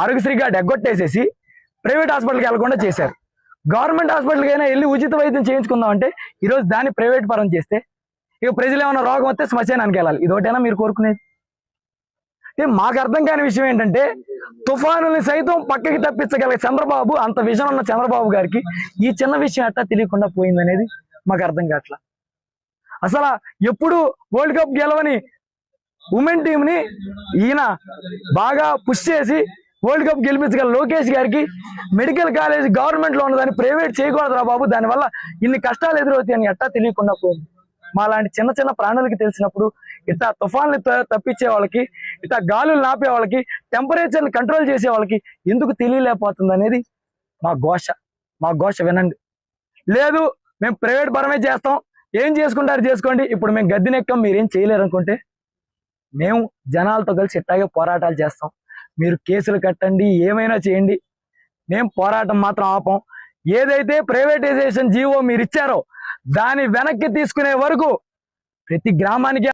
ఆరోగ్యశ్రీగా డెగ్గొట్టేసేసి private హాస్పిటల్కి వెళ్ళకుండా చేశారు. గవర్నమెంట్ హాస్పిటల్కి అయినా వెళ్ళి ఉచిత వైద్యం చేయించుకుందాం అంటే ఈరోజు దాన్ని ప్రైవేట్ పరం చేస్తే ఇక ప్రజలు ఏమైనా రోగం వస్తే శ్మశానానికి వెళ్ళాలి. ఇదొకటైనా మీరు కోరుకునేది? మాకు అర్థం కాని విషయం ఏంటంటే తుఫానుల్ని సైతం పక్కకి తప్పించగల చంద్రబాబు అంత విజన్ ఉన్న చంద్రబాబు గారికి ఈ చిన్న విషయం అట్లా తెలియకుండా పోయిందనేది మాకు అర్థం కావట్లా. అసలు ఎప్పుడు వరల్డ్ కప్ గెలవని ఉమెన్ టీంని ఈయన బాగా పుష్ చేసి వరల్డ్ కప్ గెలిపించగల లోకేష్ గారికి మెడికల్ కాలేజ్ గవర్నమెంట్లో ఉన్నదాన్ని ప్రైవేట్ చేయకూడదురా బాబు. దానివల్ల ఇన్ని కష్టాలు ఎదురవుతాయని ఎట్టా తెలియకుండా పోయింది. మా లాంటి చిన్న చిన్న ప్రాణులకి తెలిసినప్పుడు ఇట్లా తుఫాన్లు తప్పించే వాళ్ళకి ఇట్లా గాలులు నాపే వాళ్ళకి టెంపరేచర్ని కంట్రోల్ చేసే వాళ్ళకి ఎందుకు తెలియలేకపోతుంది అనేది మా ఘోష. మా ఘోష వినండి. లేదు మేము ప్రైవేట్ పరమే చేస్తాం. ఏం చేసుకుంటారు చేసుకోండి. ఇప్పుడు మేము గద్దెనెక్కం మీరేం చేయలేరు అనుకుంటే మేము జనాలతో కలిసి ఇట్టాగే పోరాటాలు చేస్తాం. మీరు కేసులు కట్టండి ఏమైనా చేయండి. మేము పోరాటం మాత్రం ఆపం. ఏదైతే ప్రైవేటైజేషన్ జీవో మీరు ఇచ్చారో దాని వెనక్కి తీసుకునే వరకు ప్రతి గ్రామానికి